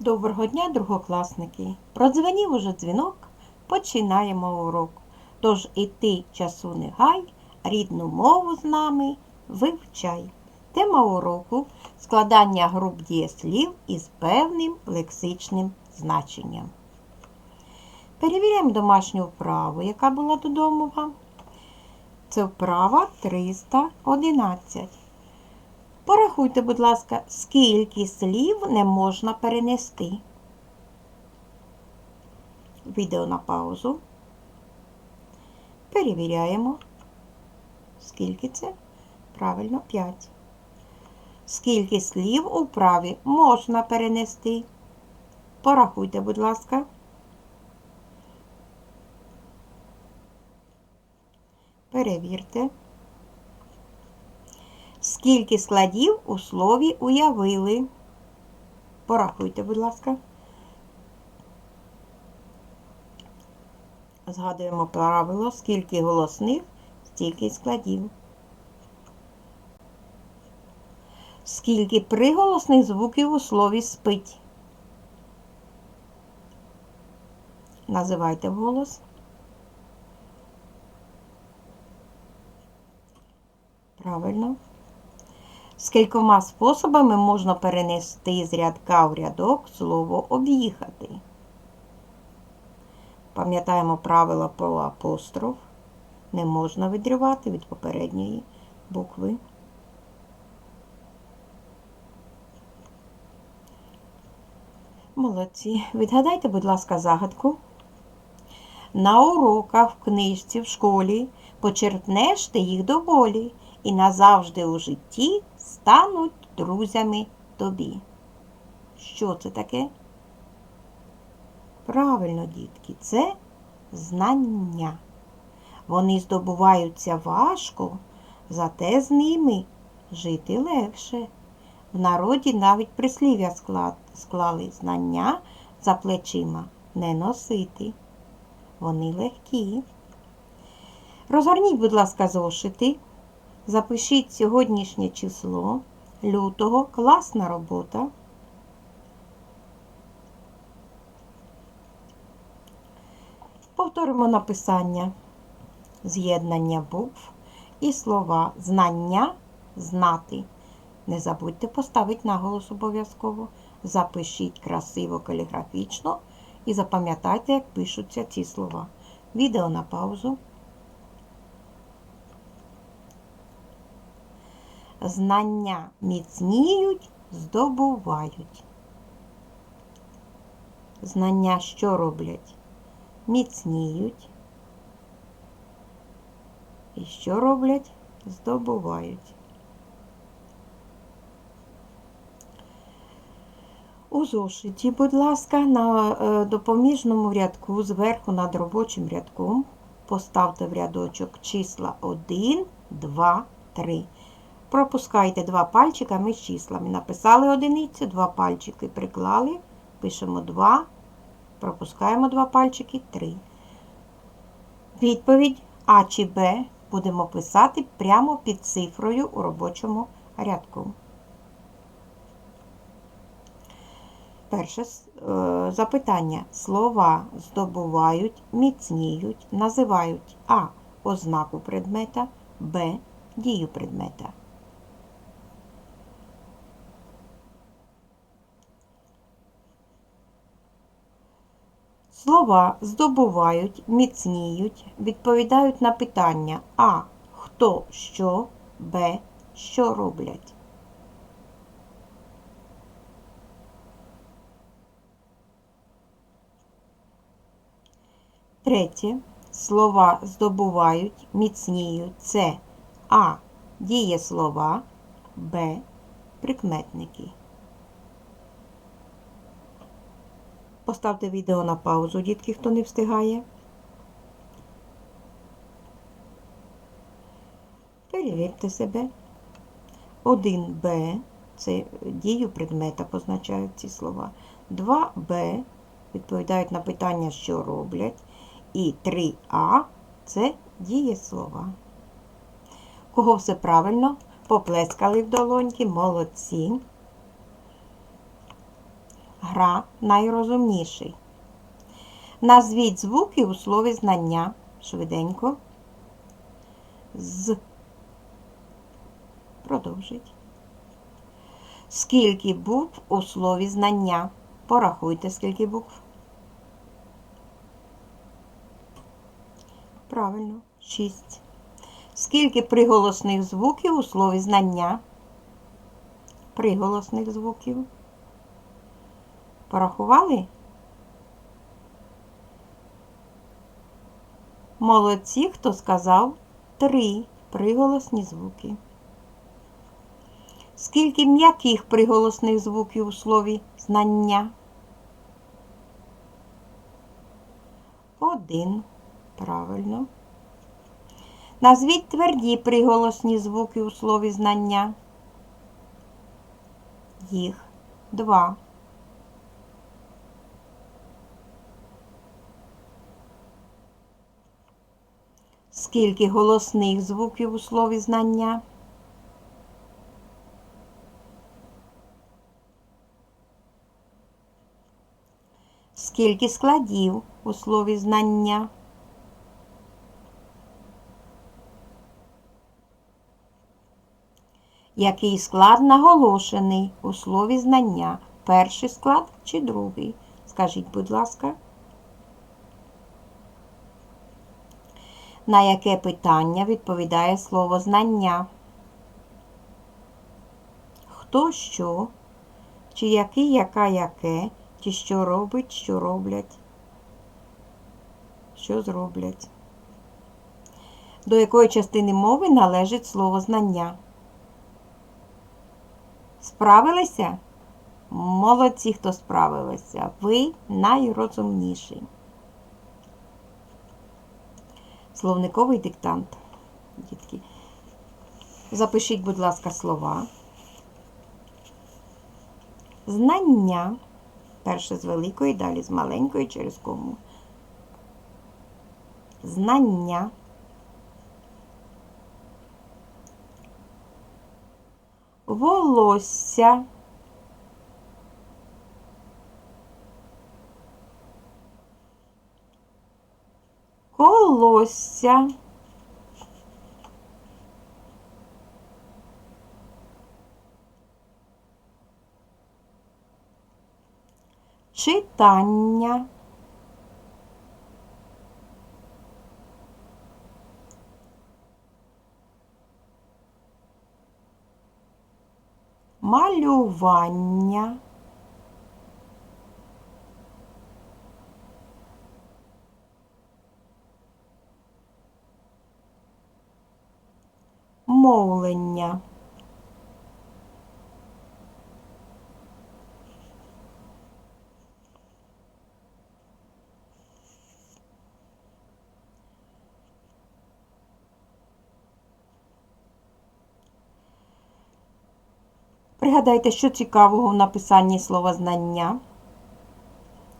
Доброго дня, другокласники! Продзвенів уже дзвінок, починаємо урок. Тож і ти часу не гай, рідну мову з нами вивчай. Тема уроку складання груп дієслів із певним лексичним значенням. Перевіряємо домашню вправу, яка була додому вам. Це вправа 311. Порахуйте, будь ласка, скільки слів не можна перенести. Відео на паузу. Перевіряємо. Скільки це? Правильно, 5. Скільки слів у вправі можна перенести? Порахуйте, будь ласка. Перевірте. Скільки складів у слові уявили? Порахуйте, будь ласка. Згадуємо правило, скільки голосних, стільки складів. Скільки приголосних звуків у слові спить? Називайте вголос. Правильно. Скількома способами можна перенести з рядка в рядок слово об'їхати. Пам'ятаємо правила про апостроф. Не можна відривати від попередньої букви. Молодці. Відгадайте, будь ласка, загадку. На уроках в книжці в школі почерпнеш ти їх доволі і назавжди у житті стануть друзями тобі. Що це таке? Правильно, дітки, це знання. Вони здобуваються важко, зате з ними жити легше. В народі навіть прислів'я склали знання за плечима не носити. Вони легкі. Розгорніть, будь ласка, зошити. Запишіть сьогоднішнє число лютого. Класна робота. Повторимо написання з'єднання букв і слова знання знати. Не забудьте поставити наголос обов'язково. Запишіть красиво каліграфічно і запам'ятайте, як пишуться ці слова. Відео на паузу. Знання міцніють, здобувають. Знання що роблять? Міцніють. І що роблять? Здобувають. У зошиті, будь ласка, на е, допоміжному рядку зверху над робочим рядком поставте в рядочок числа 1, 2, 3. Пропускайте два пальчика між числами. Написали одиницю, два пальчики приклали, пишемо 2, пропускаємо два пальчики 3. Відповідь А чи Б будемо писати прямо під цифрою у робочому рядку. Перше е, запитання. Слова здобувають, міцніють, називають А. Ознаку предмета, Б. Дію предмета. Слова здобувають, міцніють, відповідають на питання А. Хто що, Б. Що роблять. Третє. Слова здобувають, міцніють. Це А. Дієслова, Б. Прикметники. Поставте відео на паузу, дітки, хто не встигає. Перевірте себе. 1Б це дію предмета позначають ці слова. 2Б відповідають на питання, що роблять. І 3А це дієслова. Кого все правильно? Поплескали в долоньки, молодці. Гра найрозумніший. Назвіть звуки у слові знання. Швиденько. З. Продовжіть. Скільки букв у слові знання? Порахуйте, скільки букв. Правильно, шість. Скільки приголосних звуків у слові знання? Приголосних звуків. Порахували? Молодці, хто сказав три приголосні звуки. Скільки м'яких приголосних звуків у слові знання? Один. Правильно. Назвіть тверді приголосні звуки у слові знання. Їх два. Скільки голосних звуків у слові знання? Скільки складів у слові знання? Який склад наголошений у слові знання? Перший склад чи другий? Скажіть, будь ласка. На яке питання відповідає слово знання? Хто що? Чи який, яка, яке? Чи що робить, що роблять? Що зроблять? До якої частини мови належить слово знання? Справилися? Молодці, хто справилися. Ви найрозумніші. Словниковий диктант. Дітки. Запишіть, будь ласка, слова. Знання. Перше з великої, далі з маленької через кому. Знання. Волосся. Колосся. Читання. Малювання. Мовлення. Пригадайте, що цікавого в написанні слова знання.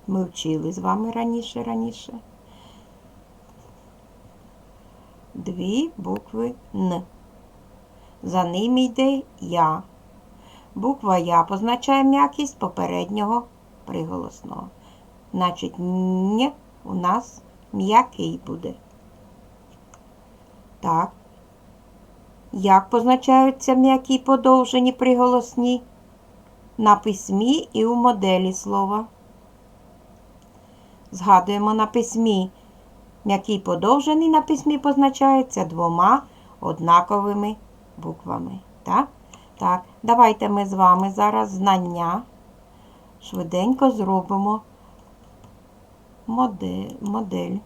Ми вчили з вами раніше, раніше. Дві букви Н. За ними йде Я. Буква Я позначає м'якість попереднього приголосного. Значить, Н у нас м'який буде. Так. Як позначаються м'які подовжені приголосні? На письмі і у моделі слова. Згадуємо на письмі. М'який подовжений на письмі позначається двома однаковими буквами. Так? Так, давайте ми з вами зараз знання швиденько зробимо модель, модель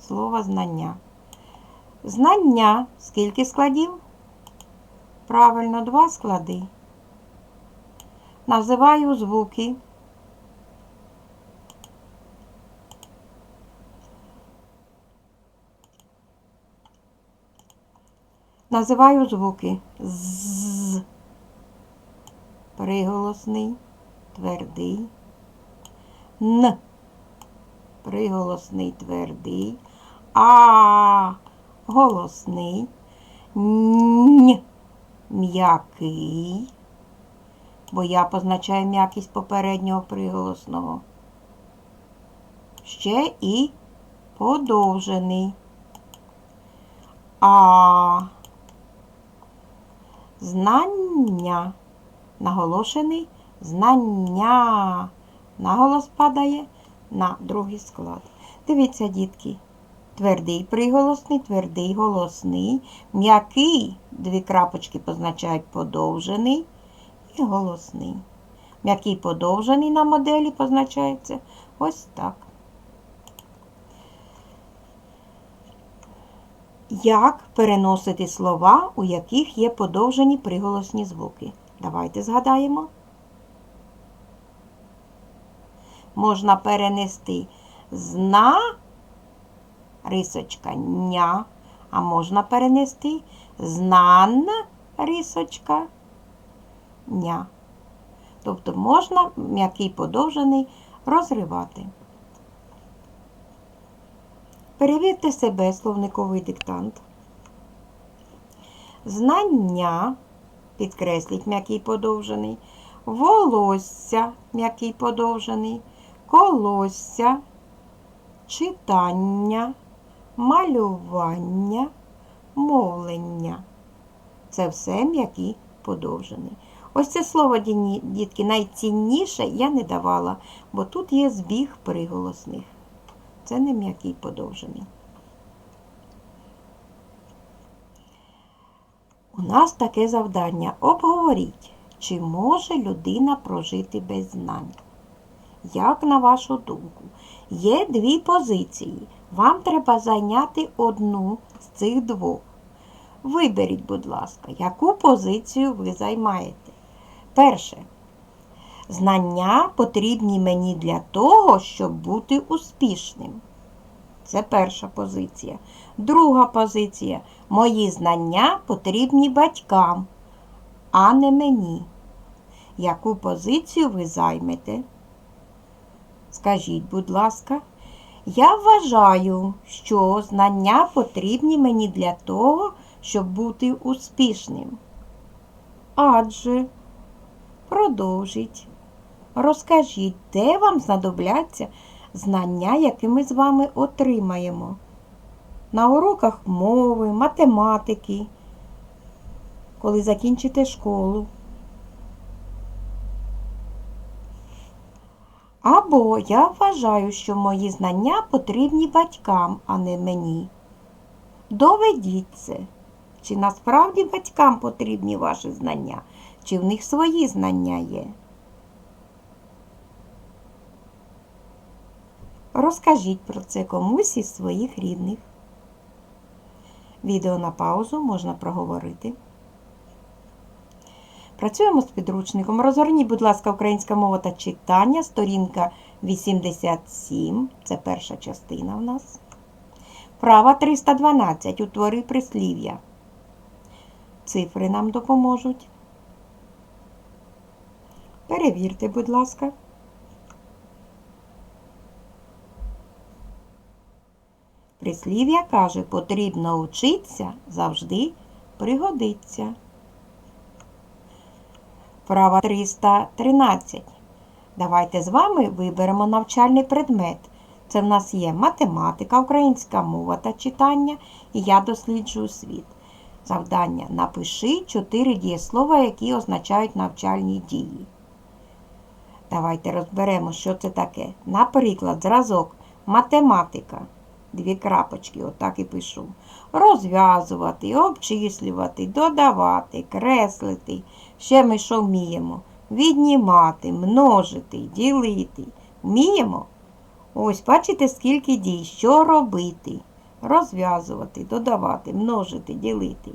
слова знання. Знання. Скільки складів? Правильно, два склади. Називаю звуки. Називаю звуки. З, приголосний, твердий, н, приголосний, твердий, а, голосний, н, м'який, бо я позначаю м'якість попереднього приголосного. Ще і подовжений. А знання. Наголошений знання. Наголос падає на другий склад. Дивіться, дітки. Твердий приголосний, твердий голосний, м'який, дві крапочки позначають подовжений і голосний. М'який подовжений на моделі позначається ось так. Як переносити слова, у яких є подовжені приголосні звуки? Давайте згадаємо. Можна перенести зна рисочка ня, а можна перенести знан рисочка ня. Тобто можна м'який подовжений розривати. Перевірте себе словниковий диктант. Знання, підкресліть м'який подовжений, волосся м'який подовжений, колосся, читання, малювання, мовлення. Це все м'який подовжений. Ось це слово, дітки, найцінніше я не давала, бо тут є збіг приголосних. Це не м'який подовжений. У нас таке завдання. Обговоріть, чи може людина прожити без знань. Як на вашу думку, є дві позиції. Вам треба зайняти одну з цих двох. Виберіть, будь ласка, яку позицію ви займаєте. Перше. Знання потрібні мені для того, щоб бути успішним. Це перша позиція. Друга позиція. Мої знання потрібні батькам, а не мені. Яку позицію ви займете? Скажіть, будь ласка, я вважаю, що знання потрібні мені для того, щоб бути успішним. Адже продовжіть. Розкажіть, де вам знадобляться знання, які ми з вами отримаємо. На уроках мови, математики, коли закінчите школу. Або я вважаю, що мої знання потрібні батькам, а не мені. Доведіть це. Чи насправді батькам потрібні ваші знання, чи в них свої знання є. Розкажіть про це комусь із своїх рідних. Відео на паузу можна проговорити. Працюємо з підручником. Розгорніть, будь ласка, українська мова та читання, сторінка 87, це перша частина в нас. Права 312. Утвори прислів'я. Цифри нам допоможуть. Перевірте, будь ласка. Прислів'я каже, потрібно учитися, завжди пригодиться. Права 313. Давайте з вами виберемо навчальний предмет. Це в нас є математика, українська мова та читання, і я досліджую світ. Завдання. Напиши чотири дієслова, які означають навчальні дії. Давайте розберемо, що це таке. Наприклад, зразок математика. Дві крапочки, отак і пишу. Розв'язувати, обчислювати, додавати, креслити. Ще ми що вміємо? Віднімати, множити, ділити. Вміємо? Ось, бачите, скільки дій, що робити? Розв'язувати, додавати, множити, ділити.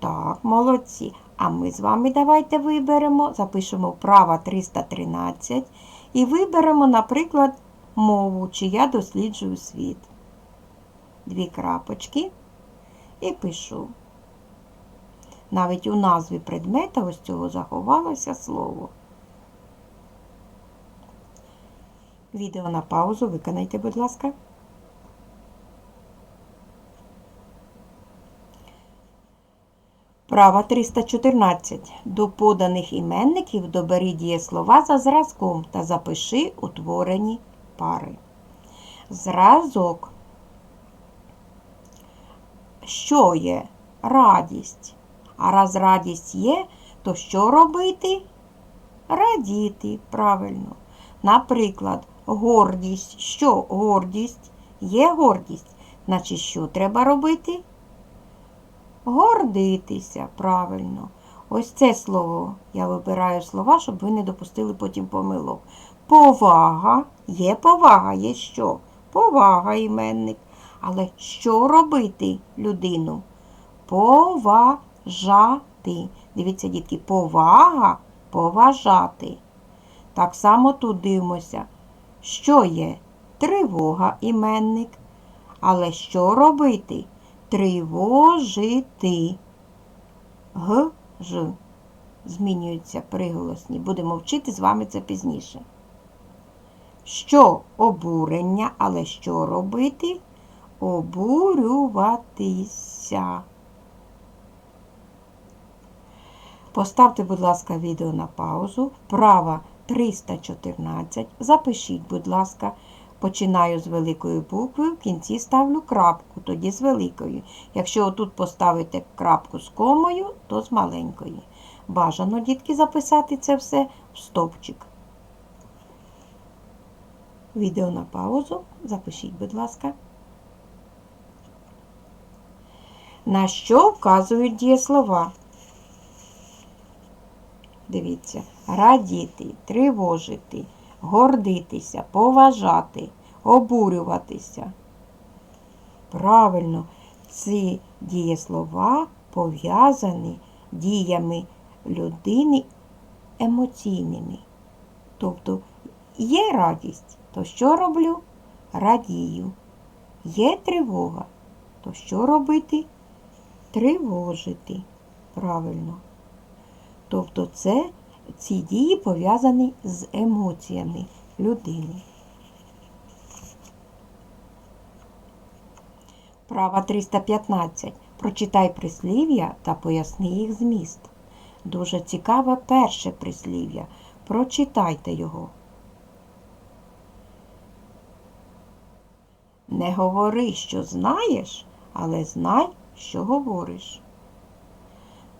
Так, молодці. А ми з вами давайте виберемо, запишемо вправа 313 і виберемо, наприклад, мову, чи я досліджую світ. Дві крапочки і пишу. Навіть у назві предмета ось цього заховалося слово. Відео на паузу виконайте, будь ласка. Права 314. До поданих іменників добери дієслова за зразком та запиши утворені пари. Зразок. Що є? Радість. А раз радість є, то що робити? Радіти, правильно. Наприклад, гордість. Що гордість? Є гордість. Значить, що треба робити? Гордитися, правильно. Ось це слово. Я вибираю слова, щоб ви не допустили потім помилок. Повага. Є повага, є що? Повага іменник. Але що робити людину? Поважати. Дивіться, дітки, повага поважати. Так само тут дивимося, що є тривога іменник. Але що робити? Тривожити. Г, Ж. Змінюються приголосні. Будемо вчити з вами це пізніше. Що обурення, але що робити? Обурюватися. Поставте, будь ласка, відео на паузу. Вправа 314. Запишіть, будь ласка. Починаю з великої букви, в кінці ставлю крапку, тоді з великої. Якщо отут поставите крапку з комою, то з маленької. Бажано, дітки, записати це все в стовпчик. Відео на паузу. Запишіть, будь ласка. На що вказують дієслова? Дивіться, радіти, тривожити, гордитися, поважати, обурюватися. Правильно, ці дієслова пов'язані діями людини емоційними. Тобто є радість, то що роблю? Радію. Є тривога, то що робити? Тривожити. Правильно. Тобто це, ці дії пов'язані з емоціями людини. Права 315. Прочитай прислів'я та поясни їх зміст. Дуже цікаве перше прислів'я. Прочитайте його. Не говори, що знаєш, але знай, що говориш.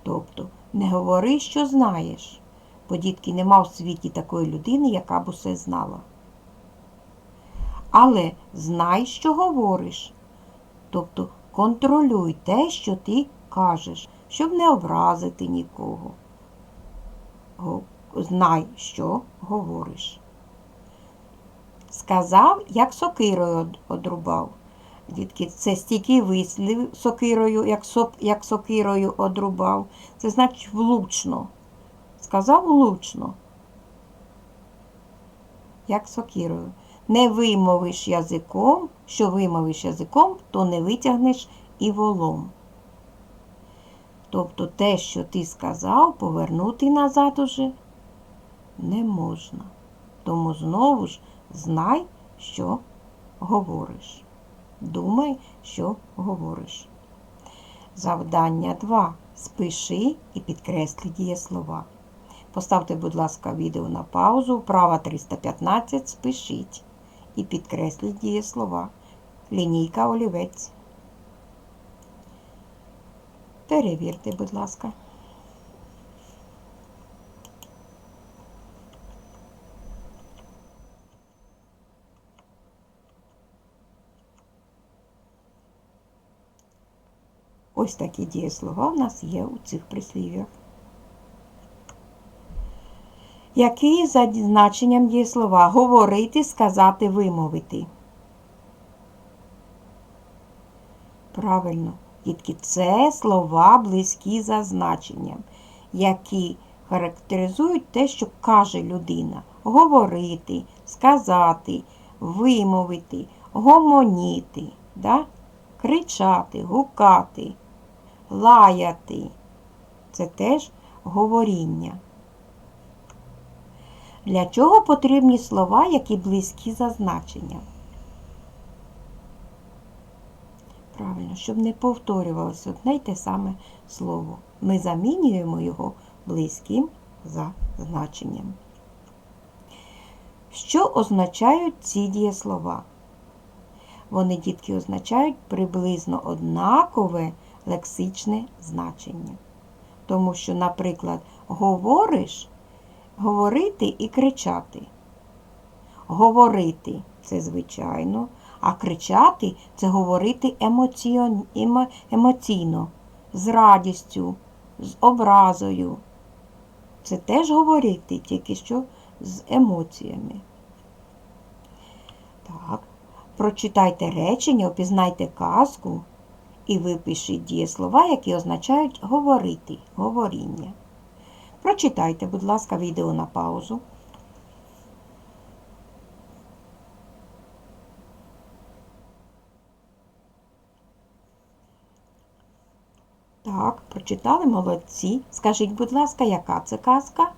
Тобто, не говори, що знаєш, бо дітки нема в світі такої людини, яка б усе знала. Але знай, що говориш. Тобто контролюй те, що ти кажеш, щоб не образити нікого. Знай, що говориш. Сказав, як сокирою одрубав. Дітки, це стільки вислів сокирою, як соп, як сокирою одрубав. Це значить влучно. Сказав влучно. Як сокирою. Не вимовиш язиком, що вимовиш язиком, то не витягнеш і волом. Тобто те, що ти сказав, повернути назад уже не можна. Тому знову ж знай, що говориш. Думай, що говориш. Завдання 2. Спиши і підкреслі дієслова. Поставте, будь ласка, відео на паузу. Вправа 315. Спишіть і підкресліть дієслова. Лінійка олівець. Перевірте, будь ласка. Ось такі дієслова в нас є у цих прислів'ях. Які за значенням дієслова? Говорити, сказати, вимовити. Правильно, дітки, це слова близькі за значенням, які характеризують те, що каже людина. Говорити, сказати, вимовити, гомоніти, да? кричати, гукати лаяти. Це теж говоріння. Для чого потрібні слова, які близькі за значенням? Правильно, щоб не повторювалося одне й те саме слово. Ми замінюємо його близьким за значенням. Що означають ці дієслова? Вони, дітки, означають приблизно однакове лексичне значення. Тому що, наприклад, говориш, говорити і кричати. Говорити це звичайно, а кричати це говорити емоційно, з радістю, з образою. Це теж говорити, тільки що з емоціями. Так. Прочитайте речення, опізнайте казку і випишіть дієслова, які означають говорити, говоріння. Прочитайте, будь ласка, відео на паузу. Так, прочитали молодці. Скажіть, будь ласка, яка це казка?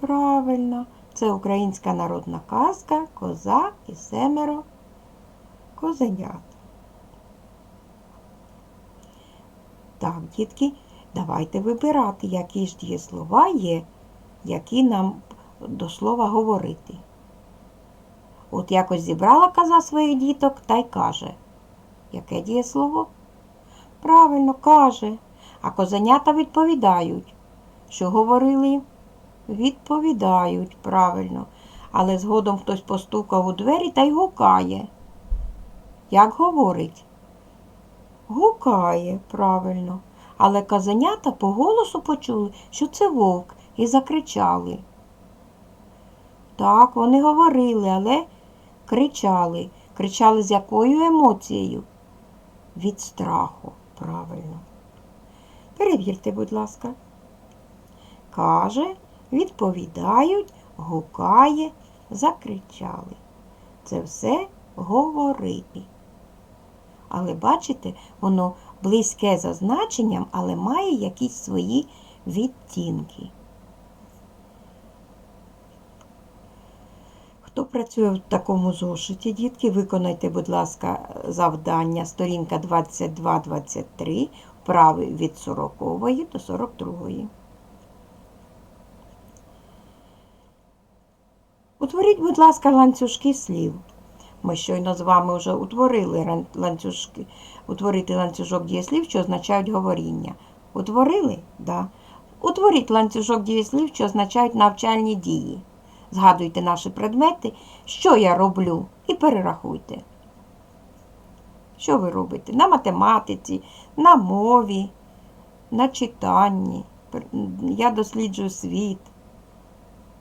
Правильно, це українська народна казка, коза і семеро козенят. Так, дітки, давайте вибирати, які ж дієслова є, які нам до слова говорити. От якось зібрала коза своїх діток та й каже. Яке дієслово? Правильно каже. А козенята відповідають. Що говорили? Відповідають правильно. Але згодом хтось постукав у двері та й гукає. Як говорить? Гукає, правильно. Але козенята по голосу почули, що це вовк, і закричали. Так, вони говорили, але кричали. Кричали з якою емоцією? Від страху, правильно. Перевірте, будь ласка. Каже, відповідають, гукає, закричали. Це все говорити. Але бачите, воно близьке за значенням, але має якісь свої відтінки. Хто працює в такому зошиті, дітки, виконайте, будь ласка, завдання сторінка 22-23, вправи від 40 до 42. Утворіть, будь ласка, ланцюжки слів. Ми щойно з вами вже утворили ланцюжки, утворити ланцюжок дієслів, що означають говоріння. Утворили? Да. Утворіть ланцюжок дієслів, що означають навчальні дії. Згадуйте наші предмети, що я роблю, і перерахуйте. Що ви робите? На математиці, на мові, на читанні. Я досліджую світ.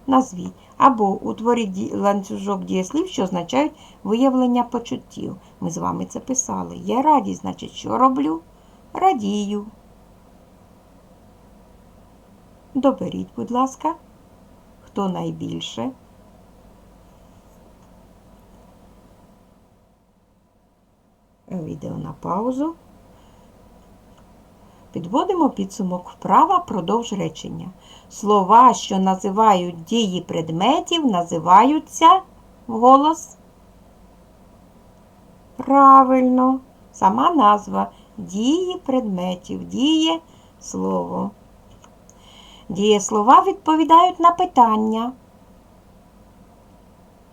Назвіть. Або утворіть ланцюжок дієслів, що означають виявлення почуттів. Ми з вами це писали. Я радість, значить, що роблю? Радію. Доберіть, будь ласка, хто найбільше. Відео на паузу. Підводимо підсумок вправа продовж речення. Слова, що називають дії предметів, називаються вголос. Правильно. Сама назва дії предметів, діє слово. Дієслова відповідають на питання.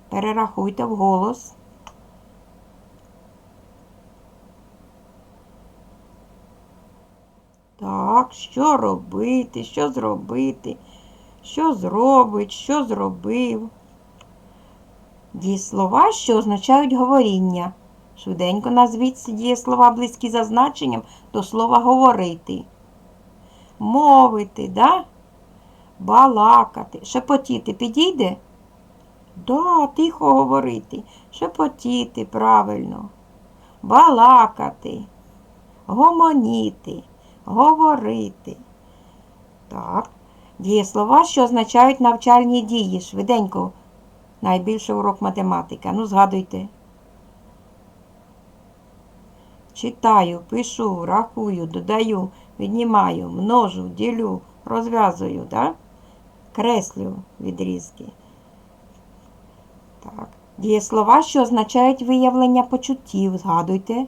Перерахуйте вголос. Так, що робити, що зробити, що зробить, що зробив. Дієслова, що означають говоріння. Швиденько назвіть дієслова близькі за значенням до слова говорити. Мовити, да? балакати, шепотіти підійде? Да, тихо говорити, шепотіти правильно, балакати, гомоніти, говорити. Так. Дієслова, що означають навчальні дії. Швиденько. Найбільший урок математика. Ну, згадуйте. Читаю, пишу, рахую, додаю, віднімаю, множу, ділю, розв'язую, так? Креслю відрізки. Так. Дієслова, що означають виявлення почуттів. Згадуйте,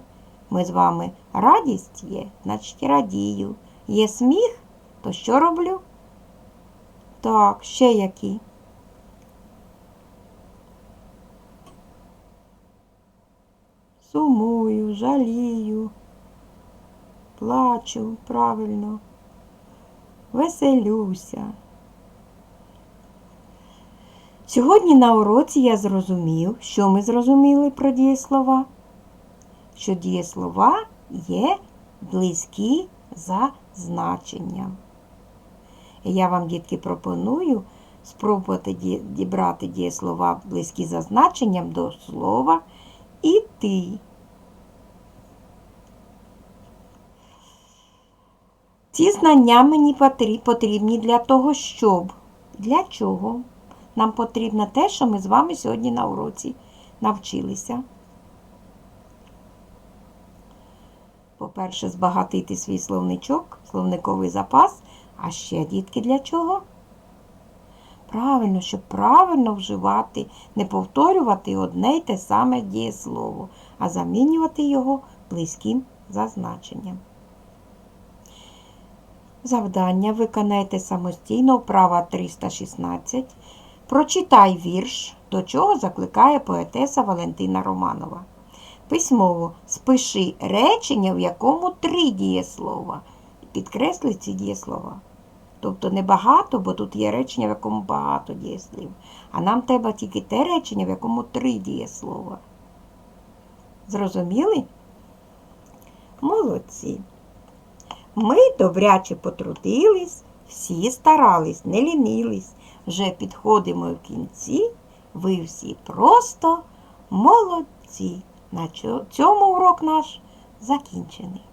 ми з вами радість є, значить радію. Є сміх, то що роблю? Так, ще які? Сумую, жалію, плачу, правильно, веселюся. Сьогодні на уроці я зрозумів, що ми зрозуміли про дієслова, що дієслова є близькі за значенням. Я вам, дітки, пропоную спробувати дібрати дієслова близькі за значенням до слова іти. Ці знання мені потрібні для того, щоб. Для чого? Нам потрібно те, що ми з вами сьогодні на уроці навчилися. По-перше, збагатити свій словничок, словниковий запас. А ще, дітки, для чого? Правильно, щоб правильно вживати, не повторювати одне й те саме дієслово, а замінювати його близьким зазначенням. Завдання виконайте самостійно, вправа 316. Прочитай вірш, до чого закликає поетеса Валентина Романова. Письмово спиши речення, в якому три дієслова. Підкресли ці дієслова. Тобто не багато, бо тут є речення, в якому багато дієслів. А нам треба тільки те речення, в якому три дієслова. Зрозуміли? Молодці. Ми добряче потрудились, всі старались, не лінились. Вже підходимо в кінці. Ви всі просто молодці. На цьому урок наш закінчений.